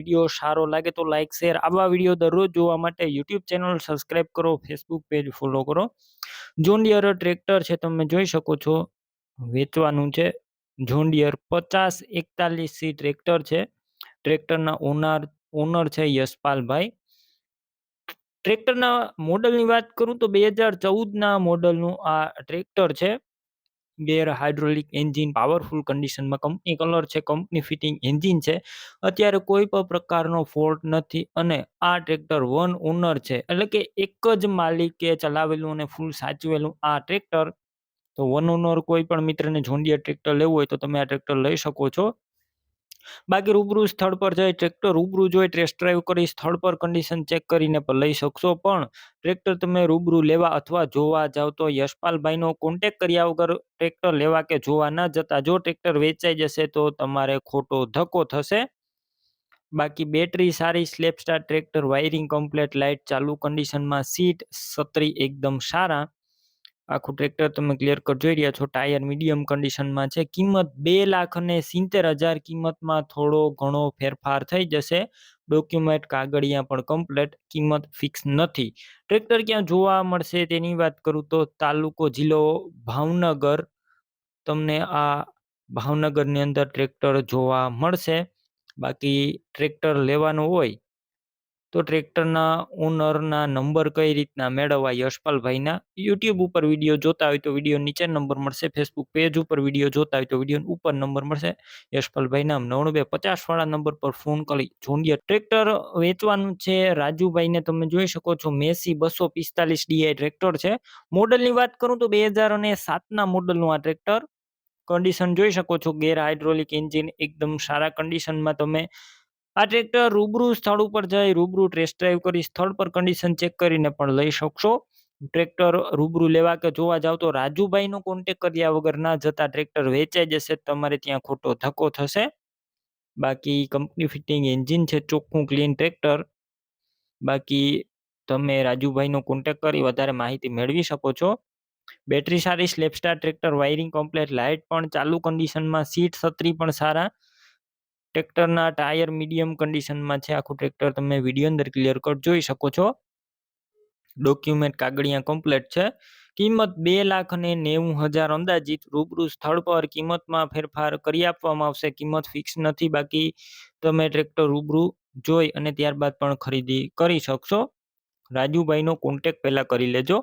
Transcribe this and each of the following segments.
Video સારો લાગે તો લાઇક શેર આવા વીડિયો દરરોજ જોવા માટે યુટ્યુબ ચેનલ સબસ્ક્રાઇબ કરો ફેસબુક પેજ ફોલો કરો. જોન્ડિયર ટ્રેક્ટર છે, તમે જોઈ શકો છો. વેચવાનું છે. જોન્ડિયર પચાસ એકતાલીસ સી ટ્રેક્ટર છે. ટ્રેક્ટરના ઓનર ઓનર છે યશપાલભાઈ. ટ્રેક્ટરના મોડલની વાત કરું તો બે હજાર ચૌદના મોડલનું આ ટ્રેક્ટર છે. ગેર હાઇડ્રોલિક એન્જિન પાવરફુલ કન્ડિશનમાં કંપની કલર છે, કંપની ફિટિંગ એન્જિન છે. અત્યારે કોઈ પણ પ્રકારનો ફોલ્ટ નથી અને આ ટ્રેક્ટર વન ઓનર છે. એટલે કે એક જ માલિકે ચલાવેલું અને ફૂલ સાચવેલું આ ટ્રેક્ટર. તો વન ઓનર કોઈ પણ મિત્રને જોન્ડિયર ટ્રેક્ટર લેવું હોય તો તમે આ ટ્રેક્ટર લઈ શકો છો. બાકી રૂબરૂ સ્થળ પર જઈ ટ્રેક્ટર રૂબરૂ જોઈ ટેસ્ટ ડ્રાઈવ કરી સ્થળ પર કન્ડિશન ચેક કરીને પણ લઈ શકશો. પણ ટ્રેક્ટર તમે રૂબરૂ લેવા અથવા જોવા જાવ તો યશપાલભાઈનો કોન્ટેક કર્યા વગર ટ્રેક્ટર લેવા કે જોવા ન જતા, જો ટ્રેક્ટર વેચાઈ જશે તો તમારે ખોટો ધક્કો થશે. બાકી બેટરી સારી self start tractor wiring complete light ચાલુ કન્ડિશનમાં સીટ સત્રી એકદમ સારા. આખું ટ્રેક્ટર તમે ક્લિયર કટ જોઈ રહ્યા છો ટાયર મીડિયમ કન્ડિશનમાં છે. કિંમત બે લાખ અને સિત્તેર હજાર કિંમતમાં થોડો ઘણો ફેરફાર થઈ જશે. ડોક્યુમેન્ટ કાગળિયા પણ કમ્પ્લેટ કિંમત ફિક્સ નથી. ટ્રેક્ટર ક્યાં જોવા મળશે તેની વાત કરું તો તાલુકો જિલ્લો ભાવનગર. તમને આ ભાવનગરની અંદર ટ્રેક્ટર જોવા મળશે. બાકી ટ્રેક્ટર લેવાનું હોય તો ટ્રેક્ટરના ઓનરના નંબર કઈ રીતના મેળવવા યશપાલભાઈના યુટ્યુબ ઉપર વીડિયો જોતા હોય તો વીડિયો નીચે નંબર મળશે, ફેસબુક પેજ ઉપર વીડિયો જોતા હોય તો વીડિયો ઉપર નંબર મળશે. યશપાલભાઈના નવ્વાણું બે પચાસવાળા નંબર પર ફોન કરી જોન્ડિયર ટ્રેક્ટર વેચવાનું છે રાજુભાઈને તમે જોઈ શકો છો, મેસી બસો પિસ્તાલીસ ડીઆઈ ટ્રેક્ટર છે. મોડલની વાત કરું તો બે હજાર અને સાતના મોડલનું આ ટ્રેક્ટર. કન્ડિશન જોઈ શકો છો, ગેર હાઇડ્રોલિક એન્જિન એકદમ સારા કન્ડિશનમાં તમે આ ટ્રેક્ટર રૂબરૂ સ્થળ ઉપર જઈ રૂબરૂ ટેસ્ટ ડ્રાઈવ કરી સ્થળ પર કન્ડિશન ચેક કરીને પણ લઈ શકશો. ટ્રેક્ટર રૂબરૂ લેવા કે જોવા જાવ તો રાજુભાઈનો કોન્ટેક કર્યા વગર ના જતા ટ્રેક્ટર વેચાઈ જશે, તમારે ત્યાં ખોટો ધક્કો થશે. બાકી કંપની ફિટિંગ એન્જિન છે, ચોખ્ખું ક્લીન ટ્રેક્ટર બાકી તમે રાજુભાઈનો કોન્ટેક કરી વધારે માહિતી મેળવી શકો છો. બેટરી સારી self start tractor wiring complete light પણ ચાલુ કન્ડિશનમાં સીટ છત્રી પણ સારા. ટ્રેક્ટરના ટાયર મીડિયમ કન્ડિશનમાં છે. આખું ટ્રેક્ટર તમે વીડિયો અંદર ક્લિયર કટ જોઈ શકો છો. ડોક્યુમેન્ટ કાગળિયા કમ્પ્લેટ છે. કિંમત બે લાખ અને નેવું હજાર અંદાજિત. રૂબરૂ સ્થળ પર કિંમતમાં ફેરફાર કરી આપવામાં આવશે. કિંમત ફિક્સ નથી, બાકી તમે ટ્રેક્ટર રૂબરૂ જોઈ અને ત્યારબાદ પણ ખરીદી કરી શકશો. રાજુભાઈનો કોન્ટેક પહેલા કરી લેજો.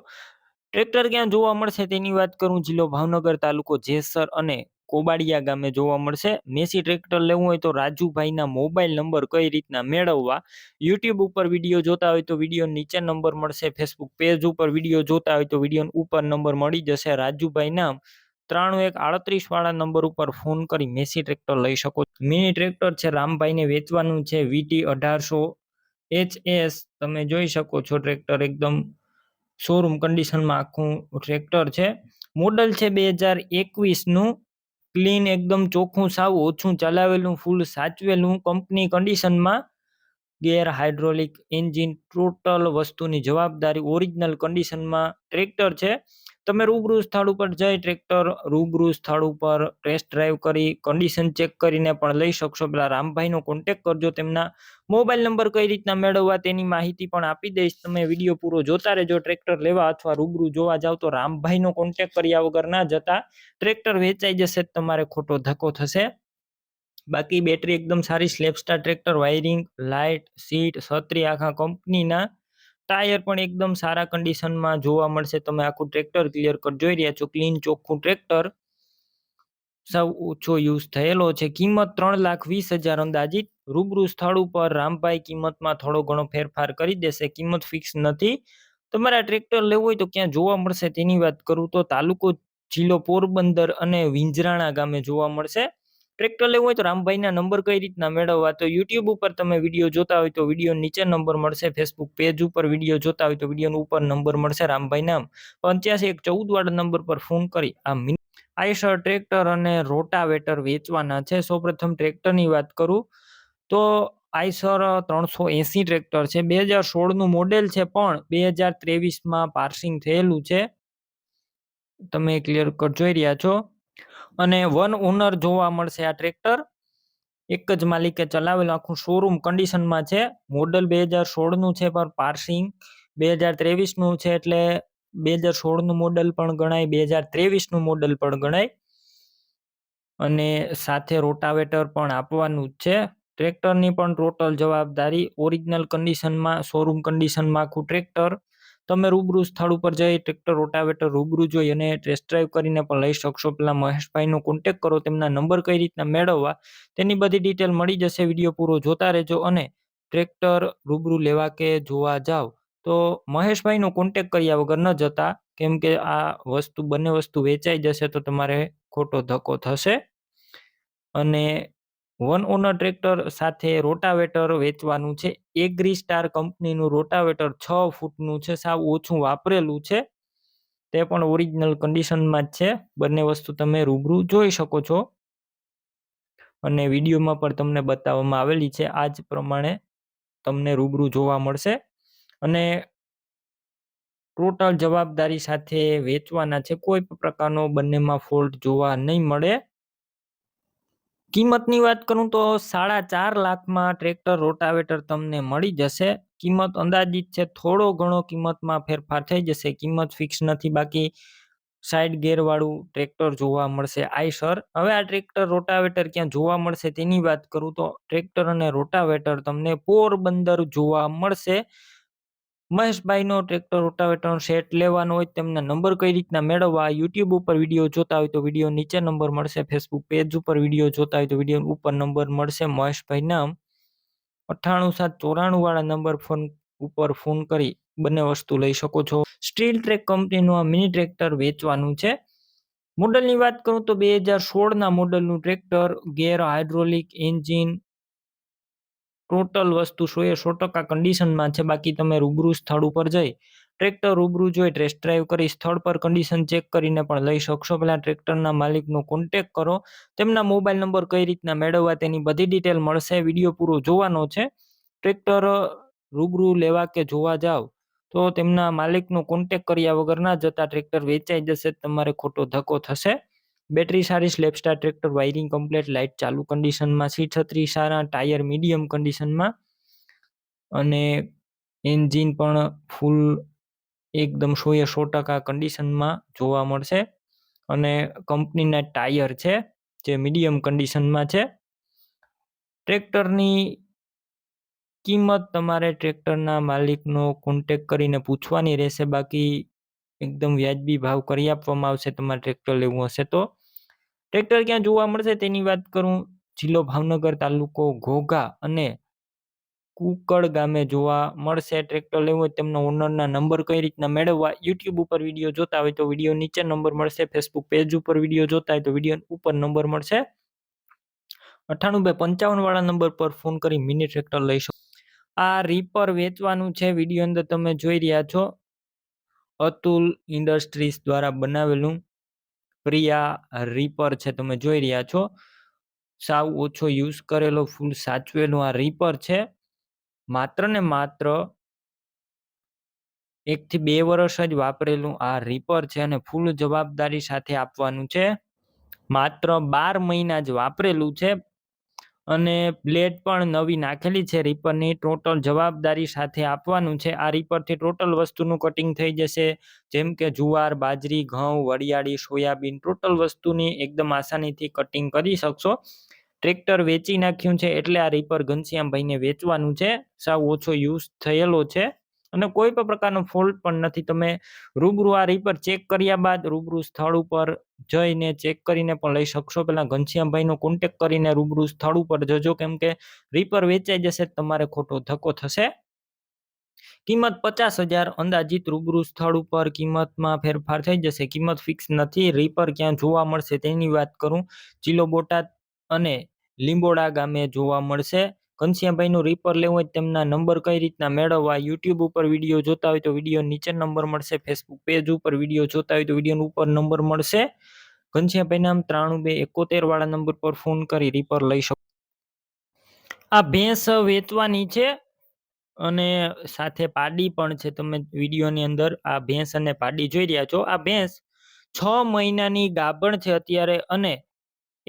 ટ્રેક્ટર ક્યાં જોવા મળશે તેની વાત કરું. જિલ્લો ભાવનગર તાલુકો જેસર અને કોબાડિયા ગામે જોવા મળશે. મેસી ટ્રેક્ટર લેવું હોય તો રાજુભાઈના મોબાઈલ નંબર કઈ રીતના મેળવવા? યુટ્યુબ ઉપર વીડિયો જોતા હોય તો વીડિયો નીચે નંબર મળશે. ફેસબુક પેજ ઉપર વીડિયો જોતા હોય તો વીડિયો ઉપર નંબર મળી જશે. રાજુભાઈના ત્રાણું એક આડત્રીસ વાળા નંબર ઉપર ફોન કરી મેસી ટ્રેક્ટર લઈ શકો મિની ટ્રેક્ટર છે, રામભાઈને વેચવાનું છે, વીટી અઢારસો એચ એસ તમે જોઈ શકો છો ટ્રેક્ટર એકદમ શોરૂમ કન્ડિશનમાં આખું ટ્રેક્ટર છે. મોડલ છે બે હજાર એકવીસનું. ક્લીન એકદમ ચોખ્ખું સાવ ઓછું ચલાવેલું, ફૂલ સાચવેલું કંપની કન્ડિશનમાં ગેર હાઇડ્રોલિક એન્જિન ટોટલ વસ્તુની જવાબદારી ઓરિજિનલ કન્ડિશનમાં ટ્રેક્ટર છે. તમે રૂબરૂ સ્થળ ઉપર જઈ ટ્રેક્ટર રૂબરૂ સ્થળ ઉપર ટેસ્ટ ડ્રાઈવ કરી કન્ડિશન ચેક કરીને પણ લઈ શકશો. પેલા રામભાઈનો કોન્ટેક કરજો, તેમના મોબાઈલ નંબર કઈ રીતના મેળવવા તેની માહિતી પણ આપી દઈશ. તમે વીડિયો પૂરો જોતા રહેજો. ટ્રેક્ટર લેવા અથવા રૂબરૂ જોવા જાવ તો રામભાઈનો કોન્ટેક કર્યા વગર ના જતા ટ્રેક્ટર વેચાઈ જશે તમારે ખોટો ધક્કો થશે. બાકી બેટરી એકદમ સારી self start tractor wiring light seat છત્રી આખા કંપનીના ટાયર પણ એકદમ સારા કન્ડિશનમાં જોવા મળશે. તમે આખું ટ્રેક્ટર ક્લિયર કટ જોઈ રહ્યા છો ક્લીન ચોખ્ખું ટ્રેક્ટર સૌ ઓછો યુઝ થયેલો છે. કિંમત ત્રણ લાખ વીસ હજાર અંદાજિત. રૂબરૂ સ્થળ ઉપર રામભાઈ કિંમતમાં થોડો ઘણો ફેરફાર કરી દેશે. કિંમત ફિક્સ નથી. તમારે ટ્રેક્ટર લેવું હોય તો ક્યાં જોવા મળશે? તેની વાત કરું તો તાલુકો જિલ્લો પોરબંદર અને વિંજરાણા ગામે જોવા મળશે. ટ્રેક્ટર લેવું હોય તો રામભાઈના નંબર કઈ રીતના મેળવવા? તો યુટ્યુબ ઉપર તમે વીડિયો જોતા હોય તો વીડિયો નીચે નંબર મળશે. ફેસબુક પેજ ઉપર વીડિયો જોતા હોય તો વીડિયો ઉપર નંબર મળશે રામભાઈ નામ પંચ્યાસી એક ચૌદ વાળા નંબર પર ફોન કરી. આ આઈસર ટ્રેક્ટર અને રોટાવેટર વેચવાના છે. સૌપ્રથમ ટ્રેક્ટરની વાત કરું. તો આઈસર ત્રણસો એસી ટ્રેક્ટર છે. બે હજાર સોળનું મોડેલ છે પણ બે હજાર ત્રેવીસમાં પાર્સિંગ થયેલું છે. તમે ક્લિયર કટ જોઈ રહ્યા છો. અને વન ઓનર જોવા મળશે આ ટ્રેક્ટર. એક જ માલિકે ચલાવેલું આખું શોરૂમ કન્ડિશનમાં છે. મોડલ બે હજાર સોળનું છે, પણ પાર્સિંગ બે હજાર ત્રેવીસનું છે એટલે બે હજાર સોળનું મોડલ પણ ગણાય, બે હજાર ત્રેવીસનું મોડલ પણ ગણાય. અને સાથે રોટાવેટર પણ આપવાનું જ છે. ટ્રેક્ટરની પણ ટોટલ જવાબદારી ઓરિજિનલ કન્ડિશનમાં શોરૂમ કન્ડિશનમાં આખું ટ્રેક્ટર. તમે રૂબરૂ સ્થળ ઉપર જઈ ટ્રેક્ટર રોટાવેટર રૂબરૂ જોઈ અને ટેસ્ટ ડ્રાઈવ કરીને પણ લઈ શકશો. પેલા મહેશભાઈનો કોન્ટેક કરો, તેમના નંબર કઈ રીતના મેળવવા, તેની બધી ડિટેલ મળી જશે. વીડિયો પૂરો જોતા રહેજો અને ટ્રેક્ટર રૂબરૂ લેવા કે જોવા જાઓ તો મહેશભાઈનો કોન્ટેક કર્યા વગર ન જતા. કેમ કે આ વસ્તુ, બંને વસ્તુ વેચાઈ જશે તો તમારે ખોટો ધક્કો થશે. અને વન ઓનર ટ્રેક્ટર સાથે રોટાવેટર વેચવાનું છે. એગ્રી સ્ટાર કંપનીનું રોટાવેટર છ ફૂટનું છે. સાવ ઓછું વાપરેલું છે. તે પણ ઓરિજિનલ કન્ડિશનમાં જ છે. બંને વસ્તુ તમે રૂબરૂ જોઈ શકો છો. અને વિડીયોમાં પણ તમને બતાવવામાં આવેલી છે. આ જ પ્રમાણે તમને રૂબરૂ જોવા મળશે. અને ટોટલ જવાબદારી સાથે વેચવાના છે. કોઈ પ્રકારનો બંનેમાં ફોલ્ટ જોવા નહીં મળે. કિંમતની વાત કરું તો સાડા ચાર લાખમાં ટ્રેક્ટર રોટાવેટર તમને મળી જશે. કિંમત અંદાજિત છે થોડો ઘણો કિંમતમાં ફેરફાર થઈ જશે. કિંમત ફિક્સ નથી, બાકી સાઈડ ગેરવાળું ટ્રેક્ટર જોવા મળશે. આઈસર હવે આ ટ્રેક્ટર રોટાવેટર ક્યાં જોવા મળશે તેની વાત કરું તો ટ્રેક્ટર અને રોટાવેટર તમને પોરબંદર જોવા મળશે. મહેશભાઈનો ટ્રેક્ટર રોટાવેટરનો સેટ લેવાનો હોય તેમના નંબર કઈ રીતના મેળવવા? યુટ્યુબ ઉપર વીડિયો જોતા હોય તો વીડિયો નીચે નંબર મળશે. ફેસબુક પેજ ઉપર વીડિયો જોતા હોય તો વીડિયો ઉપર નંબર મળશે. મહેશભાઈના અઠ્ઠાણું સાત ચોરાણું વાળા નંબર ફોન ઉપર ફોન કરી બંને વસ્તુ લઈ શકો છો. સ્ટીલ ટ્રેક કંપનીનું આ મિની ટ્રેક્ટર વેચવાનું છે. મોડલની વાત કરું તો બે હજાર સોળના મોડલનું tractor gear hydraulic engine total વસ્તુ સો એ સો ટકા કન્ડિશનમાં છે. બાકી તમે રૂબરૂ સ્થળ ઉપર જઈ ટ્રેક્ટર રૂબરૂ જોઈ ટેસ્ટ ડ્રાઈવ કરી સ્થળ પર કન્ડિશન ચેક કરીને પણ લઈ શકશો. પહેલાં ટ્રેક્ટરના માલિકનો કોન્ટેક કરો. તેમના મોબાઈલ નંબર કઈ રીતના મેળવવા તેની બધી ડિટેલ મળશે. વીડિયો પૂરો જોવાનો છે. ટ્રેક્ટર રૂબરૂ લેવા કે જોવા જાવ તો તેમના માલિકનો કોન્ટેક કર્યા વગર ના જતા ટ્રેક્ટર વેચાઈ જશે. તમારે ખોટો ધક્કો થશે. બેટરી સારી self start tractor, wiring complete, light ચાલુ કન્ડિશનમાં, સીટ છત્રી સારા, ટાયર મીડિયમ કન્ડિશનમાં અને એન્જિન પણ ફૂલ એકદમ સોએ સો ટકા કન્ડિશનમાં જોવા મળશે અને કંપનીના ટાયર છે જે મીડિયમ કન્ડિશનમાં છે. ટ્રેક્ટરની કિંમત તમારે ટ્રેક્ટરના માલિકનો કોન્ટેક કરીને પૂછવાની રહેશે, બાકી એકદમ વ્યાજબી ભાવ કરી આપવામાં આવશે તમારે ટ્રેક્ટર લેવું હશે તો. ટ્રેક્ટર ક્યાં જોવા મળશે તેની વાત કરું? જિલ્લો ભાવનગર તાલુકો ઘોઘા અને કુકડ ગામે જોવા મળશે ટ્રેક્ટર લેવું હોય તેમના ઓનરના નંબર કઈ રીતના મેળવવા? યુટ્યુબ ઉપર વીડિયો જોતા હોય તો વીડિયો નીચે નંબર મળશે, ફેસબુક પેજ ઉપર વીડિયો જોતા હોય તો વીડિયો ઉપર નંબર મળશે. અઠ્ઠાણું બે પંચાવન વાળા નંબર પર ફોન કરી મિની ટ્રેક્ટર લઈ શકો. આ રીપર વેચવાનું છે, વીડિયો અંદર તમે જોઈ રહ્યા છો. અતુલ ઇન્ડસ્ટ્રીઝ દ્વારા બનાવેલું પ્રિયા રીપર છે તમે જોઈ રહ્યા છો. સાવ ઓછો યુઝ કરેલો ફૂલ સાચવેલો આ રીપર છે. માત્ર ને માત્ર એકથી બે વર્ષ જ વાપરેલું આ રીપર છે અને ફૂલ જવાબદારી સાથે આપવાનું છે. માત્ર બાર મહિના જ વાપરેલું છે. અને બ્લેડ પણ નવી નાખેલી છે. રીપરની ટોટલ જવાબદારી સાથે આપવાનું છે. આ રીપરથી ટોટલ વસ્તુનું કટિંગ થઈ જશે. જેમ કે જુવાર, બાજરી, ઘઉં, વરિયાળી, સોયાબીન ટોટલ વસ્તુની એકદમ આસાનીથી કટિંગ કરી શકશો. ટ્રેક્ટર વેચી નાખ્યું છે એટલે આ રીપર ઘનશ્યામભાઈને વેચવાનું છે. સાવ ઓછો યુઝ થયેલો છે. અને કોઈ પણ પ્રકારનો ફોલ્ટ પણ નથી. તમે રૂબરૂ આ રીપર ચેક કર્યા બાદ રૂબરૂ સ્થળ ઉપર જઈને ચેક કરીને પણ લઈ શકશો. પહેલાં ઘનશ્યામભાઈનો કોન્ટેક કરીને રૂબરૂ સ્થળ ઉપર જજો. કેમ કે રીપર વેચાઈ જશે તમારે ખોટો ધક્કો થશે. કિંમત પચાસ હજાર અંદાજિત રૂબરૂ સ્થળ ઉપર કિંમતમાં ફેરફાર થઈ જશે. કિંમત ફિક્સ નથી. રીપર ક્યાં જોવા મળશે તેની વાત કરું. જિલ્લો બોટાદ અને લીંબોડા ગામે જોવા મળશે. ઘનશ્યામભાઈનું રીપર લેવું હોય તેમના નંબર કઈ રીતના મેળવવા યુટ્યુબ ઉપર વીડિયો જોતા હોય તો વીડિયો નીચે નંબર મળશે ફેસબુક પેજ ઉપર વીડિયો જોતા હોય તો વીડિયો ઉપર નંબર મળશે. ઘનશ્યામભાઈ નામ ત્રાણું બે એકોતેર વાળા નંબર પર ફોન કરી રીપર લઈ શકો. આ ભેંસ વેચવાની છે અને સાથે પાડી પણ છે. તમે વિડીયોની અંદર આ ભેંસ અને પાડી જોઈ રહ્યા છો. આ ભેંસ છ મહિનાની ગાભણ છે અત્યારે અને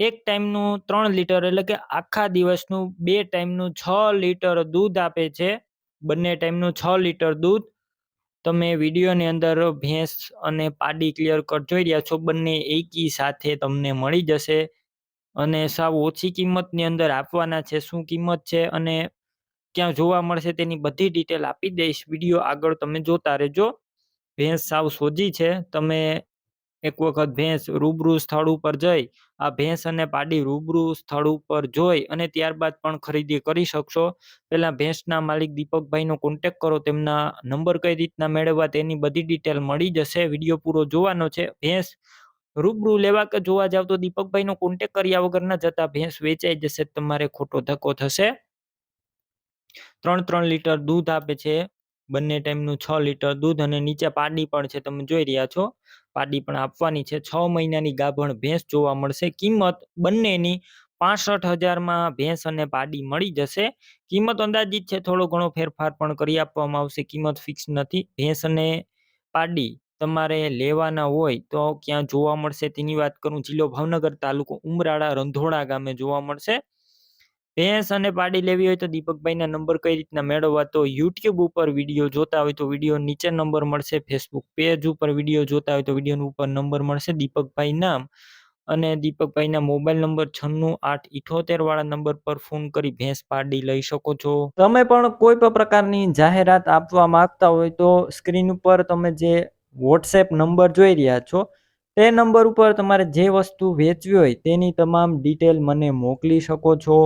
એક ટાઈમનું ત્રણ લીટર, એટલે કે આખા દિવસનું બે ટાઈમનું છ લીટર દૂધ આપે છે. બંને ટાઈમનું છ લીટર દૂધ. તમે વિડીયોની અંદર ભેંસ અને પાડી ક્લિયર કટ જોઈ રહ્યા છો, બંને એકી સાથે તમને મળી જશે. અને સાવ ઓછી કિંમતની અંદર આપવાના છે, શું કિંમત છે અને ક્યાં જોવા મળશે તેની બધી ડિટેલ આપી દઈશ. વીડિયો આગળ તમે જોતા રહેજો. ભેંસ સાવ સોજી છે. તમે એક વખત ભેંસ રૂબરૂ સ્થળ ઉપર જઈ, આ ભેંસ અને પાડી રૂબરૂ સ્થળ ઉપર જોઈ અને ત્યારબાદ પણ ખરીદી કરી શકશો. પહેલાં ભેંસના માલિક દીપકભાઈનો કોન્ટેક કરો, તેમના નંબર કઈ રીતના મેળવવા તેની બધી ડિટેલ મળી જશે. વીડિયો પૂરો જોવાનો છે. ભેંસ રૂબરૂ લેવા કે જોવા જાવ તો દીપકભાઈનો કોન્ટેક કર્યા વગર ન જતા ભેંસ વેચાઈ જશે, તમારે ખોટો ધક્કો થશે. ત્રણ ત્રણ લીટર દૂધ આપે છે. બંને ટાઈમનું છ લીટર દૂધ અને નીચે પાડી પણ છે, તમે જોઈ રહ્યા છો. પાડી પણ આપવાની છે. છ મહિનાની ગાભણ ભેંસ જોવા મળશે. કિંમત બંનેની પાસઠ હજારમાં ભેંસ અને પાડી મળી જશે. કિંમત અંદાજિત છે, થોડો ઘણો ફેરફાર પણ કરી આપવામાં આવશે. કિંમત ફિક્સ નથી. ભેંસ અને પાડી તમારે લેવાના હોય તો ક્યાં જોવા મળશે તેની વાત કરું. જિલ્લો ભાવનગર તાલુકો ઉમરાળા રંધોળા ગામે જોવા મળશે. ભેંસ અને પાડી લેવી હોય તો દીપકભાઈના નંબર કઈ રીતના મેળવવા? તો યુટ્યુબ ઉપર વીડિયો જોતા હોય તો વીડિયો નીચે નંબર મળશે, ફેસબુક પેજ ઉપર વીડિયો જોતા હોય તો વીડિયો ઉપર નંબર મળશે, દીપકભાઈ નામ. અને દીપકભાઈના મોબાઈલ નંબર છન્નું આઠ ઇઠોતેર વાળા નંબર પર ફોન કરી ભેંસ પાડી લઈ શકો છો. તમે પણ કોઈ પણ પ્રકારની જાહેરાત આપવા માંગતા હોય તો સ્ક્રીન ઉપર તમે જે વોટ્સએપ નંબર જોઈ રહ્યા છો, તે નંબર ઉપર તમારે જે વસ્તુ વેચવી હોય તેની તમામ ડિટેલ મને મોકલી શકો છો.